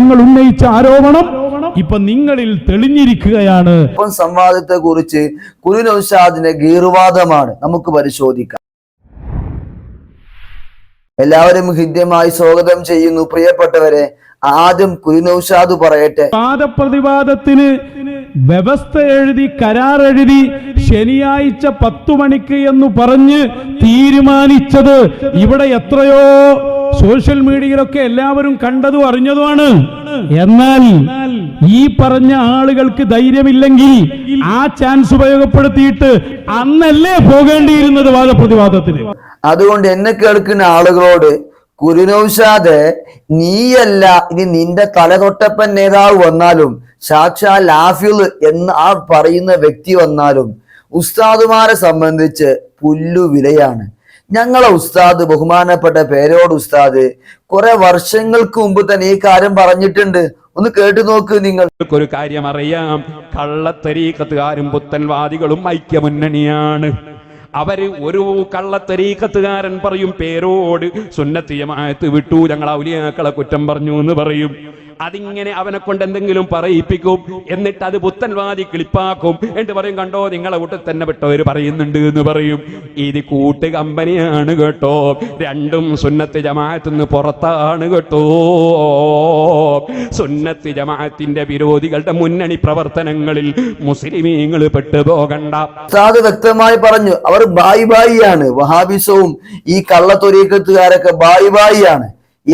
നിങ്ങൾ ഉന്നയിച്ച ആരോപണം ഇപ്പൊ നിങ്ങളിൽ തെളിഞ്ഞിരിക്കുകയാണ്. സംവാദത്തെ കുറിച്ച് കുരുനൌഷാദിന്റെ ഗീർവാദമാണ് നമുക്ക് പരിശോധിക്കാം. എല്ലാവരും ഹൃദ്യമായി സ്വാഗതം ചെയ്യുന്നു. പ്രിയപ്പെട്ടവരെ ആദ്യം കുരുനൌഷാദ് പറയട്ടെ. വാദപ്രതിവാദത്തിന് വ്യവസ്ഥ എഴുതി കരാർ എഴുതി ശനിയാഴ്ച പത്തു മണിക്ക് എന്ന് പറഞ്ഞ് തീരുമാനിച്ചത് ഇവിടെ എത്രയോ സോഷ്യൽ മീഡിയയിലൊക്കെ എല്ലാവരും കണ്ടതും അറിഞ്ഞതുമാണ്. എന്നാൽ ഈ പറഞ്ഞ ആളുകൾക്ക് ധൈര്യമില്ലെങ്കിൽ ആ ചാൻസ് ഉപയോഗപ്പെടുത്തിയിട്ട് അന്നല്ലേ പോകേണ്ടിയിരുന്നത് വാദപ്രതിവാദത്തിന്. അതുകൊണ്ട് എന്നെ കേൾക്കുന്ന ആളുകളോട് കുരുനൌഷാദ് നീയല്ല ഇനി നിന്റെ തലതൊട്ടപ്പൻ നേതാവ് വന്നാലും സാക്ഷാ ലാഫിൽ എന്ന് ആ പറയുന്ന വ്യക്തി വന്നാലും ഉസ്താദുമാരെ സംബന്ധിച്ച് പുല്ലു വിലയാണ്. ഞങ്ങളെ ഉസ്താദ് ബഹുമാനപ്പെട്ട പേരോട് ഉസ്താദ് കുറെ വർഷങ്ങൾക്ക് മുമ്പ് തന്നെ ഈ കാര്യം പറഞ്ഞിട്ടുണ്ട്. ഒന്ന് കേട്ടു നോക്ക് നിങ്ങൾ. ഒരു കാര്യം അറിയാം. കള്ളത്തരീക്കത്തുകാരും പുത്തൻവാദികളും ഐക്യമുന്നണിയാണ്. അവർ ഒരു കള്ളത്തരീക്കത്തുകാരൻ പറയും പേരോട് സുന്നത്തിയമായത്ത് വിട്ടു ഞങ്ങൾ ഔലിയാക്കളെ കുറ്റം പറഞ്ഞു എന്ന് പറയും. അതിങ്ങനെ അവനെ കൊണ്ട് എന്തെങ്കിലും പറയിപ്പിക്കും. എന്നിട്ട് അത് പുത്തൻവാദി കിളിപ്പാക്കും. എന്നിട്ട് പറയും കണ്ടോ നിങ്ങളെ കൂട്ടിൽ തന്നെ പെട്ടവർ പറയുന്നുണ്ട് എന്ന് പറയും. ഇത് കൂട്ട് കമ്പനിയാണ് കേട്ടോ. രണ്ടും സുന്നത്ത് ജമാഅത്തുനിന്ന് പുറത്താണ് കേട്ടോ. സുന്നത്ത് ജമാഅത്തിന്റെ വിരോധികളുടെ മുന്നണി പ്രവർത്തനങ്ങളിൽ മുസ്ലിമീങ്ങൾ പെട്ടുപോകണ്ട. ഉസ്താദ് വ്യക്തമായി പറഞ്ഞു അവർ ബായി ബായിയാണ്. വഹാബിസവും ഈ കള്ളത്തൊരീക്കത്തുകാരൊക്കെ ബായി ബായിയാണ്.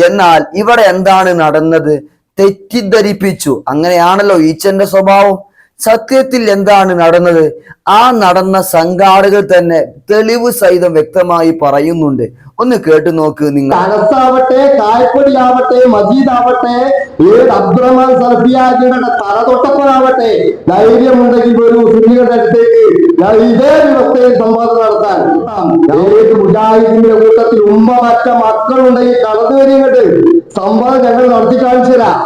എന്നാൽ ഇവിടെ എന്താണ് നടന്നത്? തെറ്റിദ്ധരിപ്പിച്ചു. അങ്ങനെയാണല്ലോ ഈച്ചന്റെ സ്വഭാവം. സത്യത്തിൽ എന്താണ് നടന്നത്? ആ നടന്ന സംഘാടകർ തന്നെ തെളിവ് സഹിതം വ്യക്തമായി പറയുന്നുണ്ട്. ഒന്ന് കേട്ടു നോക്ക് നിങ്ങൾ. അനസാവട്ടെ കായപ്പൊടിയാവട്ടെ മജീദാവട്ടെ ഏത് അബ്ദുറഹ്മാൻ സർഫിയാജിയുടെ തല തൊട്ടപ്പോഴാവട്ടെ ധൈര്യമുണ്ടെങ്കിൽ ഒരു സുന്നികളുടെ അടുത്തേക്ക് ഞാൻ ഇതേ വ്യവസ്ഥയിൽ സംവാദം നടത്താൻ ഏത് മുജാഹിദിന്റെ കൂട്ടത്തിൽ ഉമ്മ മറ്റ മക്കളുണ്ടെങ്കിൽ കടന്നു വരികട്ട് സംവാദം ഞങ്ങൾ നടത്തി കാണിച്ചു തരാം.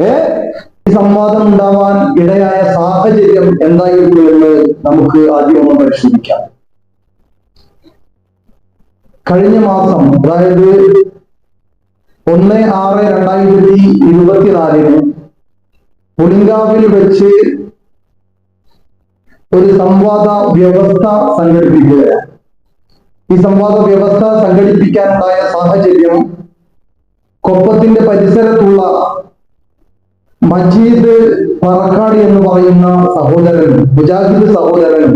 ഏ? സംവാദം ഉണ്ടാവാൻ ഇടയായ സാഹചര്യം എന്തായിരുന്നു എന്ന് നമുക്ക് ആദ്യം ഒന്ന് പരിശോധിക്കാം. കഴിഞ്ഞ മാസം അതായത് ഒന്ന് ആറ് രണ്ടായിരത്തി ഇരുപത്തിനാലിന് പുളിങ്കാവിൽ വെച്ച് ഒരു സംവാദ വ്യവസ്ഥ സംഘടിപ്പിക്കുകയാണ് ഈ സംവാദ വ്യവസ്ഥ സംഘടിപ്പിക്കാനുണ്ടായ സാഹചര്യം കൊപ്പത്തിന്റെ പരിസരത്തുള്ള മജീദ് പറക്കാട് എന്ന് പറയുന്ന സഹോദരൻ മുജാഹിദ് സഹോദരൻ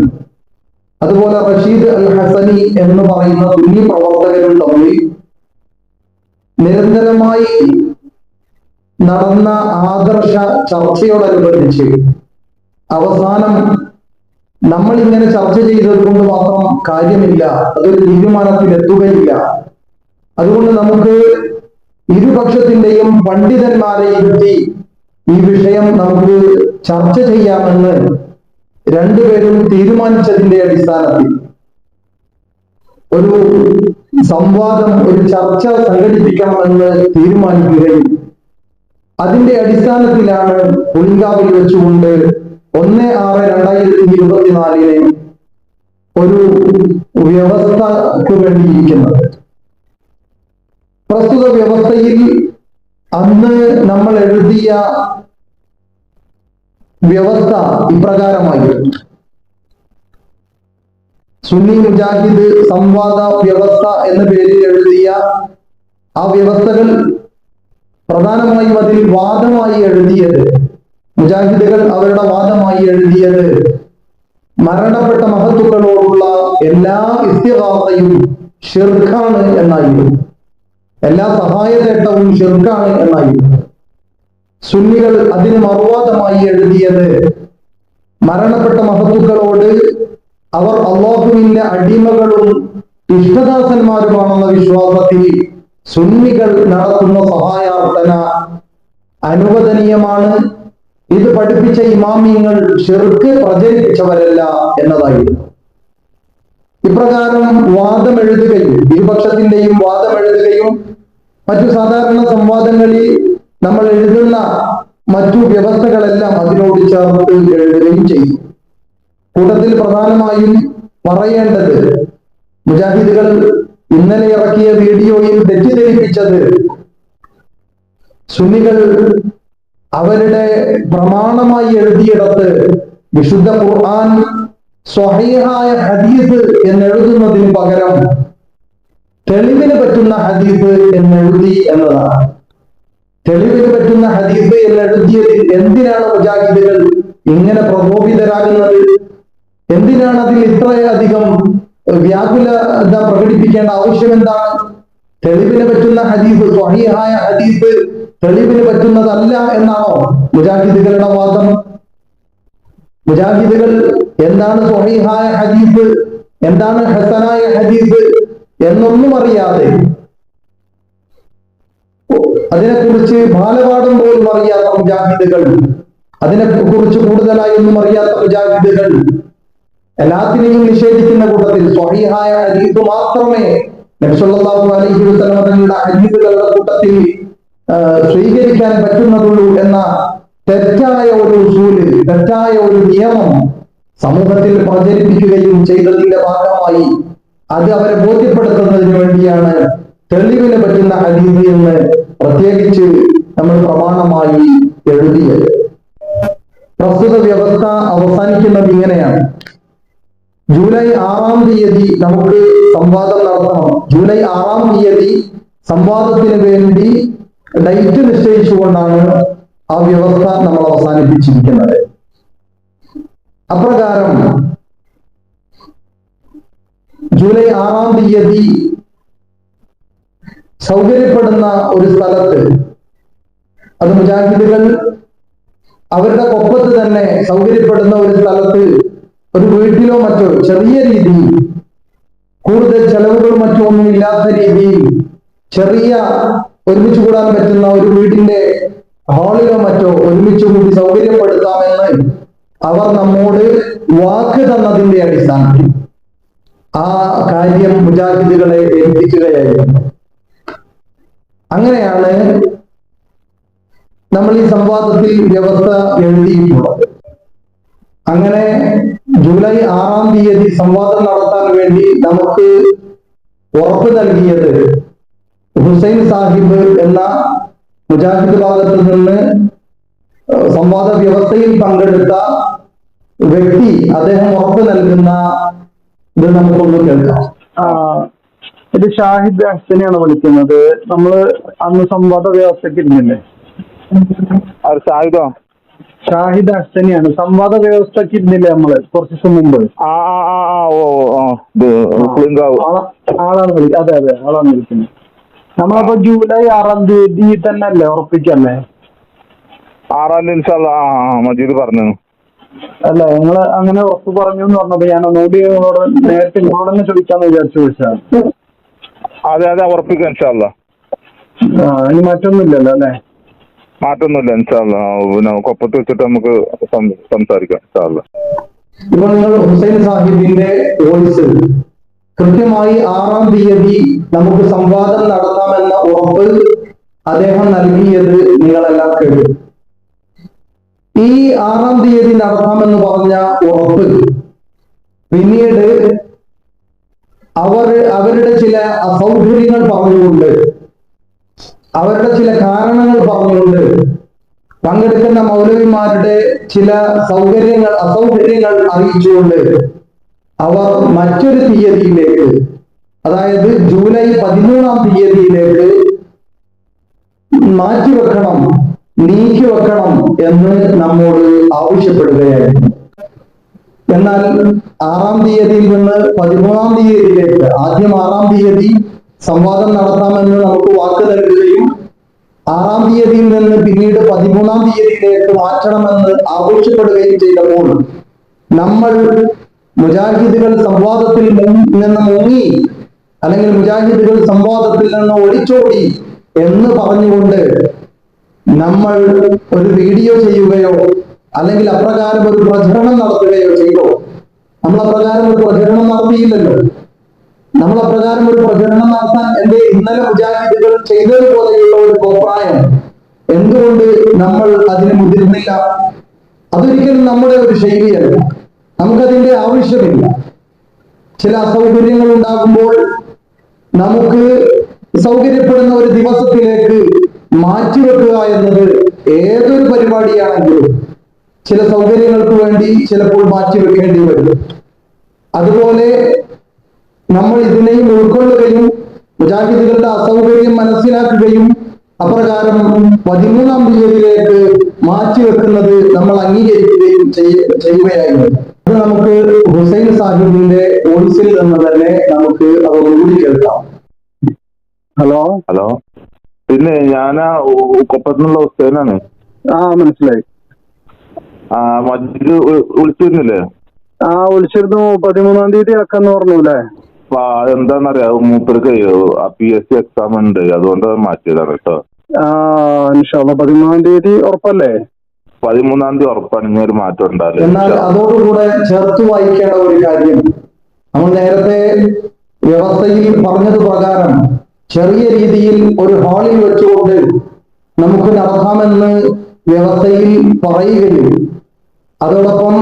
അതുപോലെ റഷീദ് അൽ ഹസനി എന്ന് പറയുന്ന സുന്നി പ്രവർത്തകരും തമ്മിൽ നിരന്തരമായി നടന്ന ആദർശ ചർച്ചയോടനുബന്ധിച്ച് അവസാനം നമ്മൾ ഇങ്ങനെ ചർച്ച ചെയ്തത് കൊണ്ട് മാത്രം കാര്യമില്ല. അതൊരു തീരുമാനത്തിൽ എത്തുകയില്ല അതുകൊണ്ട് നമുക്ക് ഇരുപക്ഷത്തിന്റെയും പണ്ഡിതന്മാരെ ഇരുത്തി ഈ വിഷയം നമുക്ക് ചർച്ച ചെയ്യാമെന്ന് രണ്ടുപേരും തീരുമാനിച്ചതിന്റെ അടിസ്ഥാനത്തിൽ ഒരു സംവാദം ഒരു ചർച്ച സംഘടിപ്പിക്കണമെന്ന് തീരുമാനിക്കുകയും അതിന്റെ അടിസ്ഥാനത്തിലാണ് പുളിങ്കാവിൽ വെച്ചുകൊണ്ട് ഒന്ന് ആറ് രണ്ടായിരത്തി ഇരുപത്തിനാലിലെ ഒരു വ്യവസ്ഥക്ക് വേണ്ടിയിരിക്കുന്നത് പ്രസ്തുത വ്യവസ്ഥയിൽ അന്ന് നമ്മൾ എഴുതിയ വ്യവസ്ഥ ഇപ്രകാരമായിരുന്നു. സുന്നി മുജാഹിദ് സംവാദ വ്യവസ്ഥ എന്ന പേരിൽ എഴുതിയ ആ വ്യവസ്ഥകൾ പ്രധാനമായും അതിൽ വാദമായി എഴുതിയത് മുജാഹിദുകൾ അവരുടെ വാദമായി എഴുതിയത് മരണപ്പെട്ട മഹത്തുക്കളോടുള്ള എല്ലാ ഇസ്തിഹാസയും ഷിർഖാണ് എന്നായിരുന്നു. എല്ലാ സഹായ സഹായതേട്ടവും ഷിർഖാണ് എന്നായിരുന്നു. സുന്നികൾ അതിന് മറുവാദമായി എഴുതിയത് മരണപ്പെട്ട മഹത്തുക്കളോട് അവർ അള്ളാഹുവിന്റെ അടിമകളും ഇഷ്ടദാസന്മാരുമാണെന്ന വിശ്വാസത്തിൽ സുന്നികൾ നടത്തുന്ന സഹായാർത്ഥന അനുവദനീയമാണ്. ഇത് പഠിപ്പിച്ച ഇമാമിയങ്ങൾ ഷിർക്ക് പ്രചരിപ്പിച്ചവരല്ല എന്നതായിരുന്നു. ഇപ്രകാരം വാദം എഴുതുകയും ഇരുപക്ഷത്തിന്റെയും വാദം എഴുതുകയും മറ്റു സാധാരണ സംവാദങ്ങളിൽ നമ്മൾ എഴുതുന്ന മറ്റു വ്യവസ്ഥകളെല്ലാം അതിനോട് ചേർത്ത് എഴുതുകയും ചെയ്യും കൂട്ടത്തിൽ പ്രധാനമായും പറയേണ്ടത് മുജാഹിദുകൾ ഇന്നലെ ഇറക്കിയ വീഡിയോയിൽ തെറ്റിദ്ധരിപ്പിച്ചത് സുന്നികൾ അവരുടെ പ്രമാണമായി എഴുതിയിടത്ത് വിശുദ്ധ ഖുർആൻ സ്വഹീഹായ ഹദീസ് എന്നെഴുതുന്നതിന് പകരം തെളിവിന് പറ്റുന്ന ഹദീസ് എന്നെഴുതി എന്നതാണ്. തെളിവിന് പറ്റുന്ന ഹദീസ് എന്നെഴുതിയതിൽ എന്തിനാണ് മുജാഹിദുകൾ ഇങ്ങനെ പ്രകോപിതരാകുന്നത്? എന്തിനാണ് അതിൽ ഇത്രയധികം വ്യാകുലത പ്രകടിപ്പിക്കേണ്ട ആവശ്യം എന്താണ്? തെളിവിന് പറ്റുന്ന ഹദീസ് സ്വഹീഹായ ഹദീസ് തെളിവിന് പറ്റുന്നതല്ല എന്നാണോ മുജാഹിദുകളുടെ വാദം? മുജാഹിദുകൾ എന്താണ് സ്വഹീഹായ ഹദീസ്? എന്താണ് ഹസനായ ഹദീസ്? എന്നൊന്നും അറിയാതെ അതിനെക്കുറിച്ച് ബാലപാഠം പോലും അറിയാത്ത മുജാഹിദുകൾ അതിനെ കുറിച്ച് കൂടുതലായി ഒന്നും അറിയാത്ത മുജാഹിദുകൾ എല്ലാത്തിനെയും നിഷേധിക്കുന്ന കൂട്ടത്തിൽ സ്വഹീഹായ ഹദീസ് മാത്രമേ നബിസല്ലല്ലാഹു അലൈഹി വസല്ലം തങ്ങളുടെ ഹദീസുകളുടെ കൂട്ടത്തിൽ സ്വീകരിക്കാൻ പറ്റുന്നതുള്ളൂ എന്ന തെറ്റായ ഒരു ഉസൂൽ തെറ്റായ ഒരു നിയമം സമൂഹത്തിൽ പ്രചരിപ്പിക്കുകയും ചെയ്തതിന്റെ ഭാഗമായി അത് അവരെ ബോധ്യപ്പെടുത്തുന്നതിന് വേണ്ടിയാണ് തെളിവിന് പറ്റുന്ന ഹദീസ് എന്ന് പ്രത്യേകിച്ച് നമ്മൾ പ്രമാണമായി എഴുതിയത്. പ്രസ്തുത വ്യവസ്ഥ അവസാനിക്കുന്നത് ഇങ്ങനെയാണ്. ജൂലൈ ആറാം തീയതി നമുക്ക് സംവാദം നടത്തണം. ജൂലൈ ആറാം തീയതി സംവാദത്തിന് വേണ്ടി ഡേറ്റ് നിശ്ചയിച്ചുകൊണ്ടാണ് ആ വ്യവസ്ഥ നമ്മൾ അവസാനിപ്പിച്ചിരിക്കുന്നത്. അപ്രകാരം ജൂലൈ ആറാം തീയതി സൗകര്യപ്പെടുന്ന ഒരു സ്ഥലത്ത് അത് മുജാഹിദുകൾ അവരുടെ കൊപ്പത്ത് തന്നെ സൗകര്യപ്പെടുന്ന ഒരു സ്ഥലത്ത് ഒരു വീട്ടിലോ മറ്റോ ചെറിയ രീതിയിൽ കൂടുതൽ ചെലവുകൾ മറ്റോ ഒന്നും ഇല്ലാത്ത രീതിയിൽ ചെറിയ ഒരുമിച്ച് കൂടാൻ പറ്റുന്ന ഒരു വീടിന്റെ ഹാളിലോ മറ്റോ ഒരുമിച്ച് കൂടി സൗകര്യപ്പെടുത്താമെന്ന് അവർ നമ്മോട് വാക്ക് തന്നതിന്റെ അടിസ്ഥാനത്തിൽ ആ കാര്യം മുജാഹിദുകളെ ഏൽപ്പിക്കുകയായിരുന്നു. അങ്ങനെയാണ് നമ്മൾ ഈ സംവാദത്തിൽ വ്യവസ്ഥ എഴുതിയിട്ടുള്ളത്. അങ്ങനെ ജൂലൈ ആറാം തീയതി സംവാദം നടത്താൻ വേണ്ടി നമുക്ക് ഉറപ്പ് നൽകിയത് ഹുസൈൻ സാഹിബ് എന്ന മുജാഹിദ് ഭാഗത്ത് നിന്ന് സംവാദ വ്യവസ്ഥയിൽ പങ്കെടുത്ത വ്യക്തി അദ്ദേഹം ഉറപ്പ് നൽകുന്ന ഇത് നമുക്കൊന്ന് കേൾക്കാം. ആ, ഇത് ഷാഹിദ് അഹ്സനെയാണ് വിളിക്കുന്നത്. നമ്മൾ അന്ന് സംവാദ വ്യവസ്ഥയ്ക്ക് ഇരുന്നില്ലേ? ഷാഹിദ്? അഹ്സനെയാണ് സംവാദ വ്യവസ്ഥയ്ക്ക് ഇരുന്നില്ലേ നമ്മൾ കുറച്ച് ദിവസം മുമ്പ്? ആളാണ് വിളി അതെ അതെ ആളാണ് വിളിക്കുന്നത്. നമ്മളപ്പോ ജൂലൈ ആറാം തീയതി തന്നെ അല്ലേ ഉറപ്പിക്കല്ലേ ആറാം തീയതി ആ മജീദ് പറഞ്ഞു. അല്ല നിങ്ങൾ അങ്ങനെ ഉറപ്പ് പറഞ്ഞു എന്ന് പറഞ്ഞപ്പോ ഞാൻ ഒന്നുകൂടി നിങ്ങളോട് നേരത്തെ നിങ്ങളോട് തന്നെ ചോദിക്കാന്ന് വിചാരിച്ചു വിളിച്ചതാണ് അതെ അതെ ഉറപ്പിക്കാം ഇൻഷാല്ല ഇനി മറ്റൊന്നുമില്ലല്ലോ അല്ലേ? മാറ്റൊന്നുമില്ല ഇൻഷാല്ല പിന്നെ കൊപ്പത്ത് വെച്ചിട്ട് നമുക്ക് സംസാരിക്കാം ഇൻഷാല്ല ഇപ്പൊ നിങ്ങൾ ഹുസൈൻ സാഹിബിന്റെ വോയിസ് കൃത്യമായി ആറാം തീയതി നമുക്ക് സംവാദം നടത്താമെന്ന ഉറപ്പ് അദ്ദേഹം നൽകിയത് നിങ്ങളെല്ലാം കേട്ടു. ഈ ആറാം തീയതി നടത്താമെന്ന് പറഞ്ഞ ഉറപ്പ് പിന്നീട് അവർ അവരുടെ ചില അസൗകര്യങ്ങൾ പറഞ്ഞുകൊണ്ട് അവരുടെ ചില കാരണങ്ങൾ പറഞ്ഞുകൊണ്ട് പങ്കെടുക്കുന്ന മൗലവിമാരുടെ ചില സൗകര്യങ്ങൾ അസൗകര്യങ്ങൾ അറിയിച്ചുകൊണ്ട് അവർ മറ്റൊരു തീയതിയിലേക്ക് അതായത് ജൂലൈ പതിമൂന്നാം തീയതിയിലേക്ക് മാറ്റിവെക്കണം നീക്കിവെക്കണം എന്ന് നമ്മോട് ആവശ്യപ്പെടുകയായിരുന്നു. എന്നാൽ ആറാം തീയതിയിൽ നിന്ന് പതിമൂന്നാം തീയതിയിലേക്ക് ആദ്യം ആറാം തീയതി സംവാദം നടത്താമെന്ന് നമുക്ക് വാക്ക് നൽകുകയും ആറാം തീയതിയിൽ നിന്ന് പിന്നീട് പതിമൂന്നാം തീയതിയിലേക്ക് മാറ്റണമെന്ന് ആവശ്യപ്പെടുകയും ചെയ്തപ്പോൾ നമ്മൾ മുജാഹിദുകൾ സംവാദത്തിൽ നിന്ന് മുങ്ങി അല്ലെങ്കിൽ മുജാഹിദുകൾ സംവാദത്തിൽ നിന്ന് ഒളിച്ചോടി എന്ന് പറഞ്ഞുകൊണ്ട് നമ്മൾ ഒരു വീഡിയോ ചെയ്യുകയോ അല്ലെങ്കിൽ അപ്രകാരം ഒരു പ്രചരണം നടത്തുകയോ ചെയ്തോ? നമ്മൾ അപ്രകാരം ഒരു പ്രചരണം നടത്തിയില്ലല്ലോ. നമ്മൾ അപ്രകാരം ഒരു പ്രചരണം നടത്താൻ എന്റെ ഇന്നലെ മുജാഹിദുകൾ ചെയ്തതുപോലെയുള്ള ഒരു കോപ്രായം. എന്തുകൊണ്ട് നമ്മൾ അതിന് മുതിർന്നില്ല? അതൊരിക്കലും നമ്മുടെ ഒരു ശൈലിയല്ല. നമുക്കതിന്റെ ആവശ്യമില്ല. ചില അസൗകര്യങ്ങൾ ഉണ്ടാകുമ്പോൾ നമുക്ക് സൗകര്യപ്പെടുന്ന ഒരു ദിവസത്തിലേക്ക് മാറ്റിവെക്കുക എന്നത് ഏതൊരു പരിപാടിയാണെങ്കിലും ചില സൗകര്യങ്ങൾക്ക് വേണ്ടി ചിലപ്പോൾ മാറ്റിവെക്കേണ്ടി വരും. അതുപോലെ നമ്മൾ ഇതിനെയും ഉൾക്കൊള്ളുകയും മുജാഹിദുകളുടെ അസൗകര്യം മനസ്സിലാക്കുകയും അപ്രകാരം പതിമൂന്നാം തീയതിയിലേക്ക് മാറ്റിവെക്കുന്നത് നമ്മൾ അംഗീകരിക്കുകയും ചെയ്യ- ചെയ്യുകയായിരുന്നു. അത് നമുക്ക് ഹുസൈൻ സാഹിബിന്റെ വോയിസിൽ നിന്ന് തന്നെ നമുക്ക് അതൊന്നുകൂടി കേൾക്കാം. ഹലോ? ഹലോ? പിന്നെ ഞാൻ കൊപ്പത്തിനുള്ള ഹുസൈനാണ്. ആ മനസ്സിലായി. ആ മജീദ് വിളിച്ചിരുന്നില്ലേ? ആ വിളിച്ചിരുന്നു. പതിമൂന്നാം തീയതി ഇറക്കാന്ന് പറഞ്ഞു അല്ലേ? അപ്പൊ എന്താണെന്നറിയാം മൂപ്പർക്ക് പി എസ് സി എക്സാം ഉണ്ട്. അതുകൊണ്ട് മാറ്റിയതാണ് കേട്ടോ. ആ പതിമൂന്നാം തീയതി ഉറപ്പല്ലേ? പതിമൂന്നാം തീയതി ഉറപ്പാണ് ഇനി ഒരു മാറ്റം ഉണ്ടാവില്ല. എന്നാൽ അതോടുകൂടെ ചേർത്ത് വായിക്കേണ്ട ഒരു കാര്യം. നമ്മൾ നേരത്തെ വ്യവസ്ഥയിൽ പറഞ്ഞത് പ്രകാരം ചെറിയ രീതിയിൽ ഒരു ഹാളിൽ വെച്ചുകൊണ്ട് നമുക്ക് നടത്താമെന്ന് വ്യവസ്ഥയിൽ പറയുകയും അതോടൊപ്പം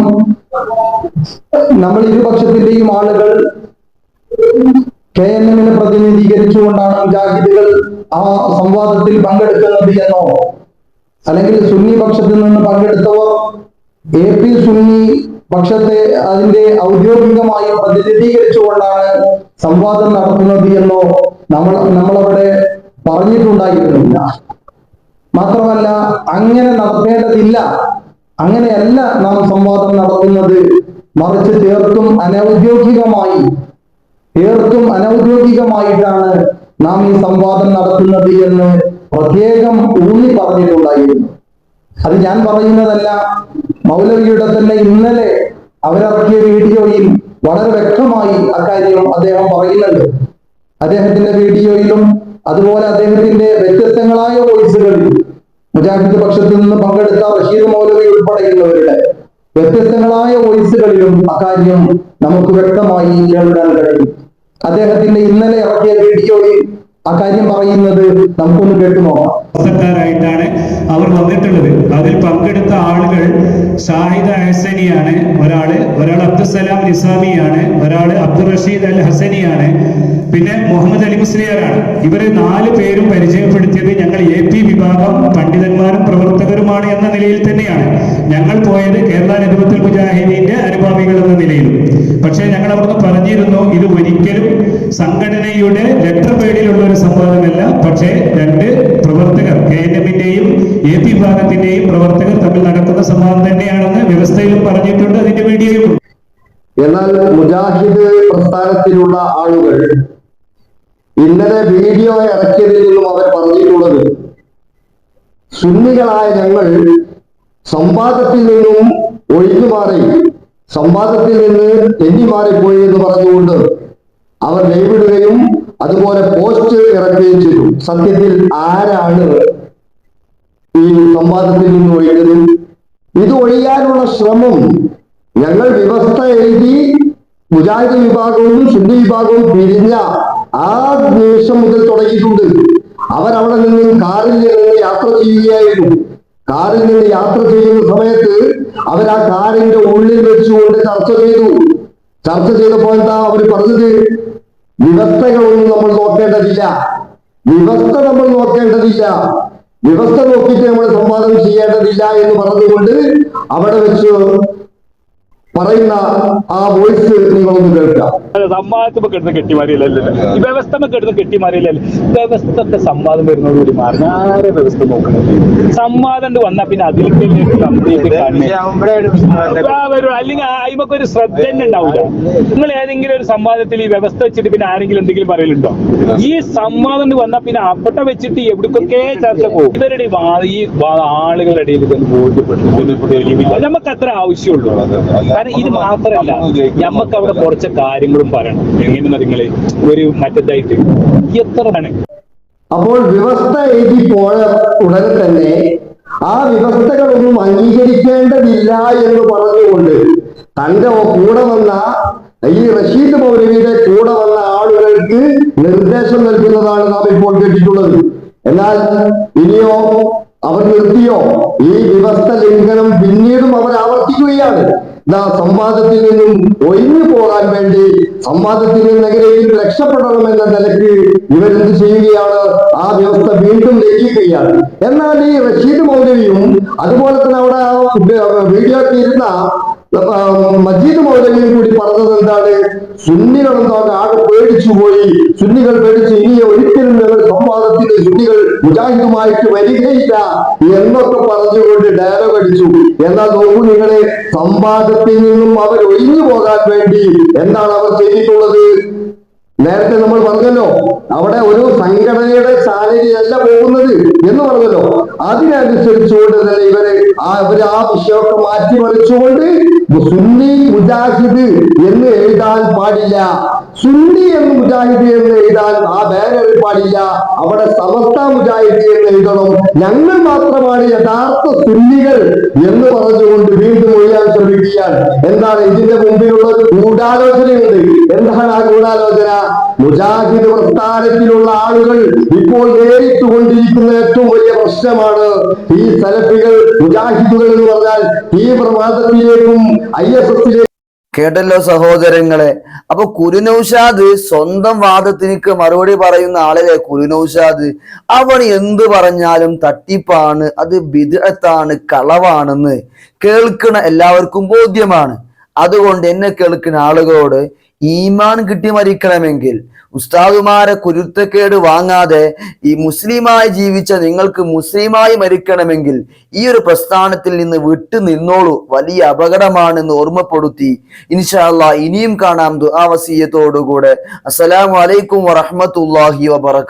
നമ്മൾ ഇരുപക്ഷത്തിന്റെയും ആളുകൾ കെ എൻ എമ്മിനെ പ്രതിനിധീകരിച്ചുകൊണ്ടാണ് മുജാഹിദുകൾ ആ സംവാദത്തിൽ പങ്കെടുക്കുന്നത് എന്നോ അല്ലെങ്കിൽ സുന്നി പക്ഷത്തിൽ നിന്ന് പങ്കെടുത്തവർ എ പി സുന്നി പക്ഷത്തെ അതിന്റെ ഔദ്യോഗികമായി പ്രതിനിധീകരിച്ചുകൊണ്ടാണ് സംവാദം നടത്തുന്നത് എന്നോ നമ്മൾ നമ്മളവിടെ പറഞ്ഞിട്ടുണ്ടായിരുന്നില്ല. മാത്രമല്ല അങ്ങനെ നടത്തേണ്ടതില്ല. അങ്ങനെയല്ല നാം സംവാദം നടത്തുന്നത്. മറിച്ച് തീർത്തും അനൗദ്യോഗികമായി തീർത്തും അനൗദ്യോഗികമായിട്ടാണ് നാം ഈ സംവാദം നടത്തുന്നത് എന്ന് പ്രത്യേകം ഊന്നി പറഞ്ഞിട്ടുണ്ടായിരുന്നു. അത് ഞാൻ പറയുന്നതല്ല മൗലവിയുടെ തന്നെ ഇന്നലെ അവരിറക്കിയ വീഡിയോയിൽ വളരെ വ്യക്തമായി അക്കാര്യം അദ്ദേഹം പറയുന്നുണ്ട്. അദ്ദേഹത്തിന്റെ വീഡിയോയിലും അതുപോലെ അദ്ദേഹത്തിന്റെ വ്യത്യസ്തങ്ങളായ വോയിസുകളിൽ മുജാഹിദ് പക്ഷത്തിൽ നിന്ന് പങ്കെടുത്ത റഷീദ് മൗലവി ഉൾപ്പെടെയുള്ളവരുടെ വ്യത്യസ്തങ്ങളായ വോയിസുകളിലും അക്കാര്യം നമുക്ക് വ്യക്തമായി കേൾക്കാൻ കഴിയും. അദ്ദേഹത്തിന്റെ ഇന്നലെ ഇറക്കിയ വീഡിയോയിൽ അക്കാര്യം പറയുന്നത് നമുക്കൊന്ന് കേട്ടു നോക്കാം അവർ വന്നിട്ടുള്ളത്. അതിൽ പങ്കെടുത്ത ആളുകൾ ഷാഹിദ് ഹസനിയാണ് ഒരാൾ ഒരാൾ അബ്ദുസലാം നിസാമിയാണ് ഒരാൾ അബ്ദുൾ റഷീദ് അൽ ഹസനിയാണ് പിന്നെ മുഹമ്മദ് അലി മുസ്ലിയാറാണ് ഇവരെ നാല് പേരും പരിചയപ്പെടുത്തിയത് ഞങ്ങൾ എ പി വിഭാഗം പണ്ഡിതന്മാരും പ്രവർത്തകരുമാണ് എന്ന നിലയിൽ തന്നെയാണ്. ഞങ്ങൾ പോയത് കേരള നദുവത്തുൽ മുജാഹിദീന്റെ അനുഭാവികൾ എന്ന നിലയിലും. പക്ഷേ ഞങ്ങൾ അവർക്ക് പറഞ്ഞിരുന്നു ഇത് ഒരിക്കലും സംഘടനയുടെ ലെറ്റർ പേഡിലുള്ള ഒരു സംവാദമല്ല പക്ഷേ രണ്ട് പ്രവർത്തകർ കെ എൻ എമ്മിന്റെയും എ പി വിഭാഗത്തിന്റെയും പ്രവർത്തകർ തമ്മിൽ നടക്കുന്ന സംവാദം തന്നെയാണെന്ന് വ്യവസ്ഥയിലും പറഞ്ഞിട്ടുണ്ട് അതിന്റെ വീഡിയോയും. എന്നാൽ മുജാഹിദ് പ്രസ്ഥാനത്തിലുള്ള ആളുകൾ ഇന്നലെ വീഡിയോ ഇറക്കിയതിൽ നിന്നും അവർ പറഞ്ഞിട്ടുള്ളത് സുന്നികളായ ഞങ്ങൾ സംവാദത്തിൽ നിന്നും ഒഴിഞ്ഞു മാറി സംവാദത്തിൽ നിന്ന് തെന്നിമാറിപ്പോയി എന്ന് പറഞ്ഞുകൊണ്ട് അവർ ലൈവിടുകയും അതുപോലെ പോസ്റ്റ് ഇറക്കുകയും ചെയ്തു. സത്യത്തിൽ ആരാണ് ഈ സംവാദത്തിൽ നിന്ന് ഒഴിഞ്ഞത്? ഇത് ഒഴിയാനുള്ള ശ്രമം ഞങ്ങൾ വ്യവസ്ഥ എഴുതി മുജാഹിദ് വിഭാഗവും സുന്നി വിഭാഗവും പിരിഞ്ഞ ആ നിമിഷം മുതൽ തുടങ്ങിയിട്ടുണ്ട്. അവരവിടെ നിന്ന് കാറിൽ നിന്ന് യാത്ര ചെയ്യുകയായിരുന്നു. കാറിൽ നിന്ന് യാത്ര ചെയ്യുന്ന സമയത്ത് അവർ ആ കാറിന്റെ ഉള്ളിൽ വെച്ചുകൊണ്ട് ചർച്ച ചെയ്തു. ചർച്ച ചെയ്തപ്പോൾ എന്താ അവർ പറഞ്ഞത്? വ്യവസ്ഥകളൊന്നും നമ്മൾ നോക്കേണ്ടതില്ല. വ്യവസ്ഥ നമ്മൾ നോക്കേണ്ടതില്ല. വ്യവസ്ഥ നോക്കിയിട്ട് നമ്മൾ സംവാദം ചെയ്യേണ്ടതില്ല എന്ന് പറഞ്ഞുകൊണ്ട് അവിടെ വെച്ച് പറയുന്ന ആ വോയിസ് നിങ്ങളൊന്ന് കേൾക്കാം സംവാദത്തിൽ കിടന്ന് കെട്ടിമാരിയല്ലല്ലോ ഈ വ്യവസ്ഥ കിടന്ന് കെട്ടിമാരിയല്ലല്ലോ വ്യവസ്ഥത്തെ സംവാദം വരുന്നതോടുകൂടി മാറി. ആരെ വ്യവസ്ഥ നോക്കുന്നത് സംവാദം വന്നാ പിന്നെ അതിലേക്ക് അല്ലെങ്കിൽ അയിമൊക്കെ ഒരു ശ്രദ്ധ തന്നെ ഉണ്ടാവില്ല. നിങ്ങൾ ഏതെങ്കിലും ഒരു സംവാദത്തിൽ ഈ വ്യവസ്ഥ വെച്ചിട്ട് പിന്നെ ആരെങ്കിലും എന്തെങ്കിലും പറയലുണ്ടോ? ഈ സംവാദം വന്നാ പിന്നെ അവിടെ വെച്ചിട്ട് എവിടേക്കൊക്കെ ചർച്ച പോകും. ഇവരുടെ വാ- ഈ ആളുകളുടെ ഇടയിൽ ബോധ്യപ്പെട്ടു നമുക്ക് അത്ര ആവശ്യമുള്ളൂ. കാരണം ഇത് മാത്രമല്ല നമുക്ക് അവിടെ കുറച്ച് കാര്യങ്ങളും പറയണം. എങ്ങനെ നിങ്ങൾ? ഒരു മറ്റേതായിട്ട്. എത്രയാണ് അപ്പോൾ വ്യവസ്ഥ എഴുതി പോയ ഉടനെ തന്നെ ആ വ്യവസ്ഥകളൊന്നും അംഗീകരിക്കേണ്ടതില്ല എന്ന് പറഞ്ഞുകൊണ്ട് തന്റെ കൂടെ വന്ന ഈ റഷീദ് മൗലവിയുടെ കൂടെ വന്ന ആളുകൾക്ക് നിർദ്ദേശം നൽകുന്നതാണ് നാം ഇപ്പോൾ കേട്ടിട്ടുള്ളത്. എന്നാൽ ഇനിയോ അവർ നിർത്തിയോ? ഈ വ്യവസ്ഥ ലംഘനം പിന്നീടും അവർ ഇതാ സംവാദത്തിൽ നിന്നും ഒഴിഞ്ഞു പോകാൻ വേണ്ടി സംവാദത്തിൽ നിന്ന് രക്ഷപ്പെടണം എന്ന നിലയ്ക്ക് ഇവരെന്ത് ചെയ്യുകയാണ്? ആ വ്യവസ്ഥ വീണ്ടും ലംഘിക്കുകയാണ് എന്നാൽ ഈ റഷീദ് മൗലവിയും അതുപോലെ തന്നെ അവിടെ വീഡിയോ ഇരുന്ന മജീദ് മൗലവിയും കൂടി പറഞ്ഞത് എന്താണ്? സുന്നികൾ ആകെ പേടിച്ചു പോയി സുന്നികൾ പേടിച്ച് ഇനി ഒരിക്കലും ഞങ്ങൾ സംവാദത്തിന് സുന്നികൾ മുജാഹിദുമായിട്ട് വരികയില്ല എന്നൊക്കെ പറഞ്ഞുകൊണ്ട് ഡയലോഗ് അടിച്ചു. എന്നാൽ നോക്കൂ നിങ്ങളെ സംവാദത്തിൽ നിന്നും അവർ ഒഴിഞ്ഞു പോകാൻ വേണ്ടി എന്താണ് അവർ ചെയ്തിട്ടുള്ളത്. നേരത്തെ നമ്മൾ പറഞ്ഞല്ലോ അവിടെ ഒരു സംഘടനയുടെ സാലറിയല്ല പോകുന്നത് എന്ന് പറഞ്ഞല്ലോ. അതിനനുസരിച്ചുകൊണ്ട് തന്നെ ഇവരെ ആ ഇവർ ആ വിഷയമൊക്കെ മാറ്റിമറിച്ചുകൊണ്ട് സുന്നി മുജാഹിദ് എന്ന് എഴുതാൻ പാടില്ല. സുന്നി എന്ന് മുജാഹിദ് എന്ന് എഴുതാൻ ആ ബാനറിൽ പാടില്ല. അവിടെ സമസ്ത മുജാഹിദി എന്ന് എഴുതണം. ഞങ്ങൾ മാത്രമാണ് യഥാർത്ഥ സുന്നികൾ എന്ന് പറഞ്ഞുകൊണ്ട് വീണ്ടും ഒഴിയാൻ ശ്രമിക്കുകയാണ്. എന്താണ് ഇതിന്റെ മുമ്പിലുള്ള ഗൂഢാലോചനയുണ്ട്. എന്താണ് ആ ഗൂഢാലോചന? മുജാഹിദ് പ്രസ്ഥാനത്തിലുള്ള ആളുകൾ ഇപ്പോൾ നേരിട്ടുകൊണ്ടിരിക്കുന്ന ഏറ്റവും വലിയ പ്രശ്നമാണ് ഈ സലഫികൾ മുജാഹിദുകൾ എന്ന് പറഞ്ഞാൽ തീവ്രവാദത്തിലേക്കും ഐ എസ് എസിലേക്കും കേട്ടല്ലോ സഹോദരങ്ങളെ. അപ്പൊ കുരുനൌഷാദ് സ്വന്തം വാദത്തിനിക്ക് മറുപടി പറയുന്ന ആളല്ലേ കുരുനൌഷാദ് അവൻ എന്തു പറഞ്ഞാലും തട്ടിപ്പാണ് അത് ബിദത്താണ് കളവാണെന്ന് കേൾക്കണ എല്ലാവർക്കും ബോധ്യമാണ്. അതുകൊണ്ട് എന്നെ കേൾക്കുന്ന ആളുകളോട് ഈമാൻ കിട്ടി മരിക്കണമെങ്കിൽ ഉസ്താദുമാരെ കുരുത്തക്കേട് വാങ്ങാതെ ഈ മുസ്ലിമായി ജീവിച്ച നിങ്ങൾക്ക് മുസ്ലിമായി മരിക്കണമെങ്കിൽ ഈ ഒരു പ്രസ്ഥാനത്തിൽ നിന്ന് വിട്ടു നിന്നോളൂ. വലിയ അപകടമാണെന്ന് ഓർമ്മപ്പെടുത്തി. ഇൻഷാല്ല ഇനിയും കാണാം ദുആവസീയത്തോടുകൂടെ അസ്സലാമു അലൈക്കും വറഹ്മത്തുള്ളാഹി വബറകാതുഹു